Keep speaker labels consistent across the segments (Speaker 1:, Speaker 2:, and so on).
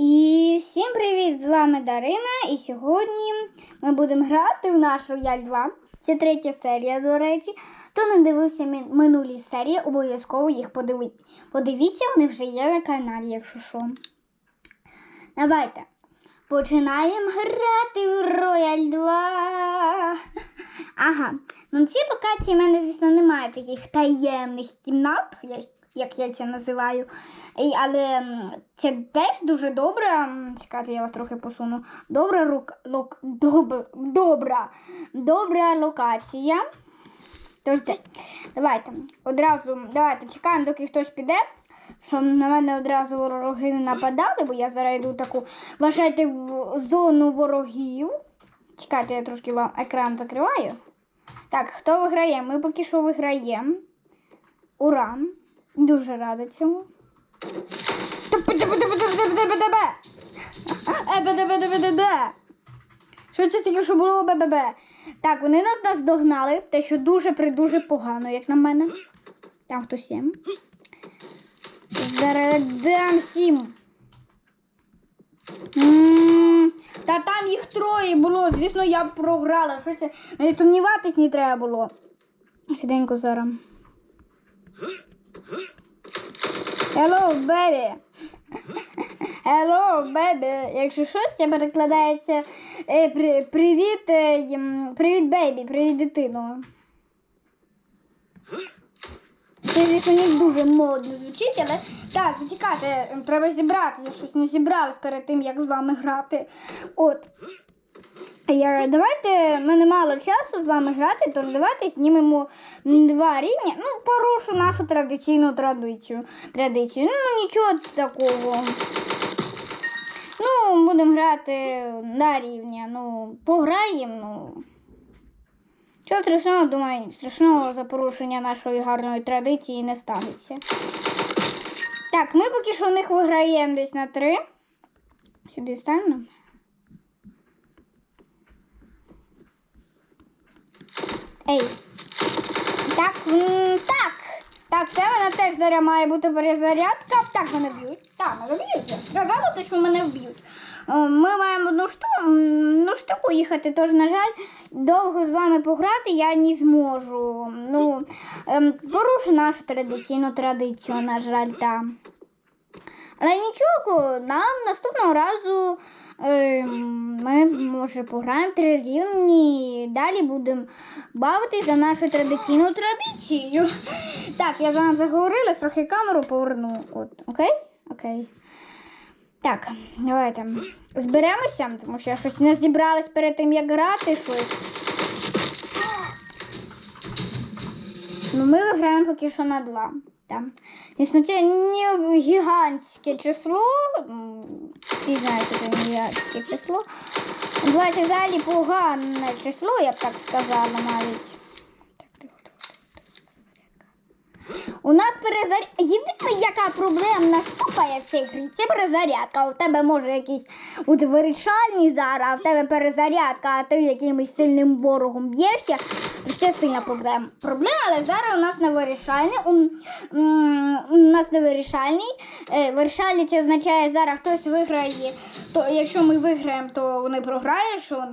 Speaker 1: І всім привіт! З вами Дарина. І сьогодні ми будемо грати в наш Рояль 2. Це третя серія, до речі. Хто не дивився минулі серії, обов'язково їх подиви... подивіться, вони вже є на каналі, якщо що. Давайте починаємо грати в Рояль 2. Ага. Ну, в цій локації в мене, звісно, немає таких таємних кімнат, як, як я це називаю. І, але це теж дуже добре. Чекайте, я вас трохи посуну. Добра рук, лок, доб, добра, добра локація. Тож, давайте одразу давайте чекаємо, доки хтось піде. Щоб на мене одразу вороги не нападали, бо я зараз йду таку, вважайте, в зону ворогів. Чекайте, я трошки вам екран закриваю. Так, хто виграє? Ми поки що виграємо. Ура! Дуже рада цьому. Що це таке, що було БББ? Так, вони нас нас догнали, те, що дуже придуже погано, як на мене. Там хтось є. Зараз дам всім. Та там їх троє було, звісно, я програла. Що це? Мені сумніватись не треба було. Швиденько зараз. Hello, baby. Hello, baby. Якщо щось, це перекладається е, при, привіт, е, привіт, бейбі, привіт, дитино. Це, звісно, дуже модно звучить, але так, зачекайте, треба зібрати. Я щось не зібралась перед тим, як з вами грати. От. Я, давайте, в мене мало часу з вами грати, тож давайте знімемо два рівня. Ну, порушу нашу традиційну традицію. традицію. Ну, нічого такого. Ну, будемо грати на рівня. Ну, пограємо, ну. Чого страшного, думаю, страшного за порушення нашої гарної традиції не станеться. Так, ми поки що в них виграємо десь на три. Сюди станемо. Ей. Так, так. Так, це в мене теж зараз має бути перезарядка. Так, мене б'ють. Так, мене б'ють. Сказала, те, що мене вб'ють. Е, Ми маємо одну штуку, одну штуку їхати, тож, на жаль, довго з вами пограти я не зможу. Ну, ем, порушу нашу традиційну традицію, на жаль, так. Але нічого, нам наступного разу ми може пограємо три рівні. і Далі будемо бавитись за нашу традиційну традицію. Так, я з вами заговорила, трохи камеру поверну. От, окей? Окей. Так, давайте. Зберемося, тому що я щось не зібралась перед тим, як грати щось. Ну, ми виграємо поки що на два. Там. Звісно, це не гігантське число. Всі знаєте, це ніяке число. Два це взагалі погане число, я б так сказала навіть. У нас перезарядка. Єдина яка проблемна штука, як в цій грі, це перезарядка. У тебе може якийсь бути вирішальний зараз, а в тебе перезарядка, а ти якимось сильним ворогом б'єшся. Це сильна проблема. Проблема, але зараз у нас не вирішальний. У, у нас не вирішальний. Е, вирішальний це означає, зараз хтось виграє. То якщо ми виграємо, то вони програють. Що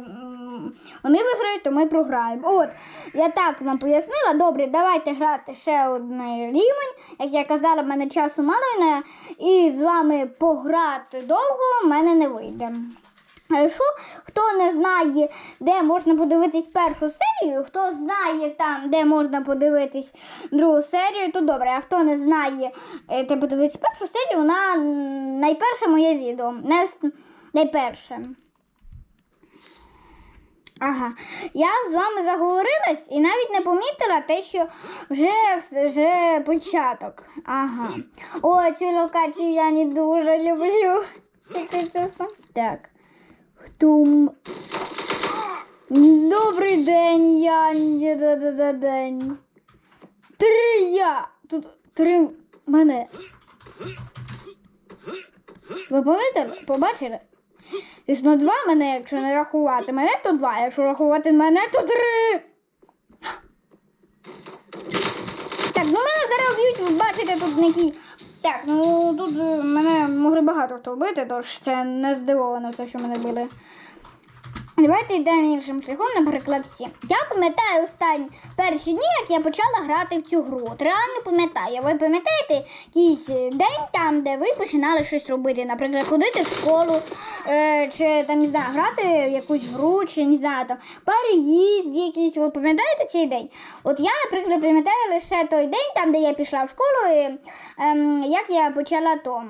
Speaker 1: вони виграють, то ми програємо. От, я так вам пояснила. Добре, давайте грати ще один рівень. Як я казала, в мене часу мало і з вами пограти довго в мене не вийде. Якщо хто не знає, де можна подивитись першу серію, хто знає там, де можна подивитись другу серію, то добре. А хто не знає, е, де подивитись першу серію, вона найперше моє відео. Найперше. Ага, я з вами заговорилась і навіть не помітила те, що вже, вже початок. Ага. О, цю локацію я не дуже люблю. Чесно. Так. Хтум. Добрий день, я день. Три я. Тут три мене. Ви помітили? Побачили? Існо два мене, якщо не рахувати. Мене то два, якщо рахувати мене, то три. Так, ну мене зараз б'ють, ви бачите, тут такі Так, ну тут е, мене могли багато хто вбити, тож це не здивовано, те, що мене били. Давайте йдемо іншим шляхом, наприклад, всі. Я пам'ятаю останні перші дні, як я почала грати в цю гру. От реально пам'ятаю. Ви пам'ятаєте якийсь е, день там, де ви починали щось робити? Наприклад, ходити в школу, е, чи там не знаю, грати в якусь гру, чи не знаю, там переїзд якийсь. Ви пам'ятаєте цей день? От я, наприклад, пам'ятаю лише той день, там, де я пішла в школу, і, ем, як я почала то.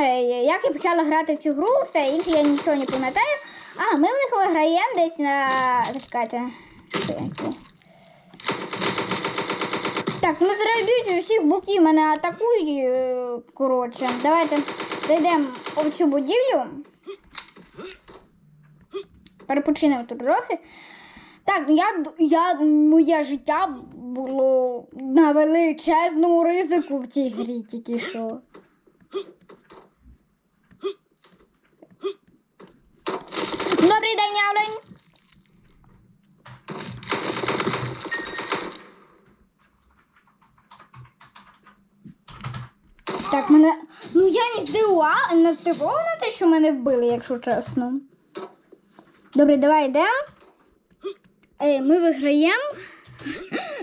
Speaker 1: Е, Як я почала грати в цю гру, все інше я нічого не пам'ятаю. А, ми в них виграємо десь на. Зачекайте. Так, ну зараз усіх боків мене атакують. е, Коротше, давайте зайдемо в цю будівлю. Перепочинемо тут трохи. Так, ну я, я, моє життя було на величезному ризику в цій грі тільки що. Добрий день, Явлень. Так, мене. Ну я не здивувала, не здивована те, що мене вбили, якщо чесно. Добре, давай йдемо. Ей, ми виграємо.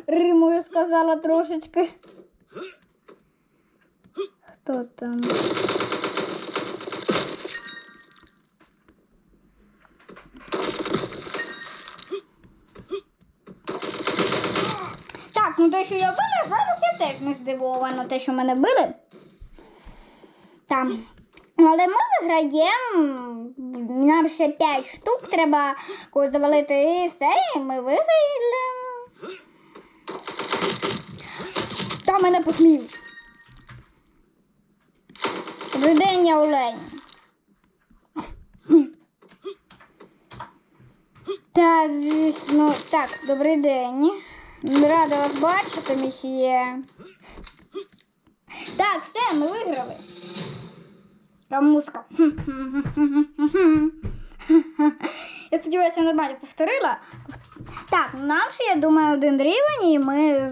Speaker 1: Римою сказала трошечки. Хто там? Так, ну те, що я била, зараз я теж не здивована, те, що мене били. Там. Але ми виграємо. Нам ще 5 штук треба завалити і все, і ми виграли. Та мене посміють. Добрий день, я Олень. Та, звісно, так, добрий день. Рада вас бачити, місьє. Так, все, ми виграли. Там музика. Я сподіваюся, нормально повторила. Так, нам ще, я думаю, один рівень, і ми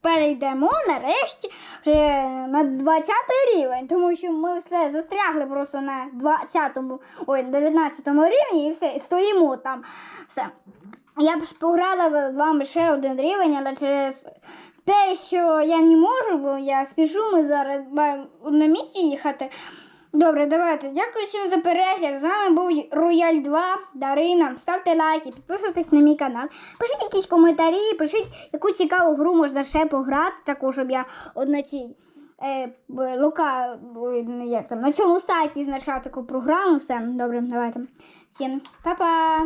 Speaker 1: перейдемо нарешті вже на 20 рівень, тому що ми все застрягли просто на 20-му, ой, 19-му рівні і все, і стоїмо там. Все. Я б пограла з ще один рівень, але через те, що я не можу, бо я спішу, ми зараз маємо на місці їхати. Добре, давайте. Дякую всім за перегляд. З вами був Рояль 2, Дарина. Ставте лайки, підписуйтесь на мій канал. Пишіть якісь коментарі, пишіть, яку цікаву гру можна ще пограти, також щоб я одна на цій е, б- лока, як там, на цьому сайті знайшла таку програму. Все, добре, давайте. Всім па-па!